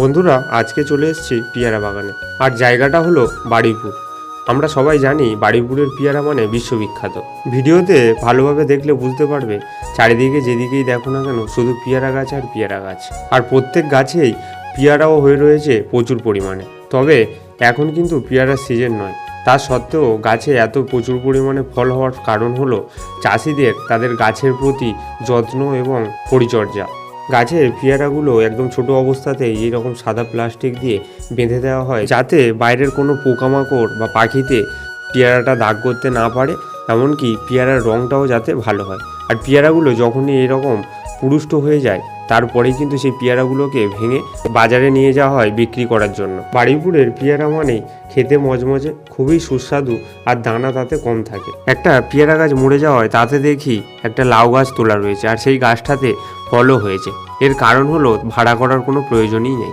বন্ধুরা, আজকে চলে এসেছি পিয়ারা বাগানে। আর জায়গাটা হলো বাড়িপুর। আমরা সবাই জানি বাড়িপুরের পিয়ারা মানে বিশ্ববিখ্যাত। ভিডিওতে ভালোভাবে দেখলে বুঝতে পারবে, চারিদিকে যেদিকেই দেখো না কেন, শুধু পিয়ারা গাছ আর পিয়ারা গাছ। আর প্রত্যেক গাছেই পিয়ারাও হয়ে রয়েছে প্রচুর পরিমাণে। তবে এখন কিন্তু পিয়ারার সিজন নয়। তা সত্ত্বেও গাছে এত প্রচুর পরিমাণে ফল হওয়ার কারণ হলো, চাষিদের তাদের গাছের প্রতি যত্ন এবং পরিচর্যা। গাছের পেয়ারাগুলো একদম ছোট অবস্থাতেই এইরকম সাদা প্লাস্টিক দিয়ে বেঁধে দেওয়া হয়, যাতে বাইরের কোনো পোকামাকড় বা পাখিতে পেয়ারাটা দাগ করতে না পারে, এমনকি পেয়ারার রঙটাও যাতে ভালো হয়। আর পেয়ারাগুলো যখনই এরকম পুরুষ্ট হয়ে যায় তারপরেই কিন্তু সেই পেয়ারাগুলোকে ভেঙে বাজারে নিয়ে যাওয়া হয় বিক্রি করার জন্য। বাড়িপুরের পেয়ারা মানেই খেতে মজমজে, খুবই সুস্বাদু আর দানা তাতে কম থাকে। একটা পেয়ারা গাছ মরে যাওয়ায় তাতে দেখি একটা লাউ গাছ তোলা রয়েছে আর সেই গাছটাতে ফলও হয়েছে। এর কারণ হলো ভাড়া করার কোনো প্রয়োজনই নেই।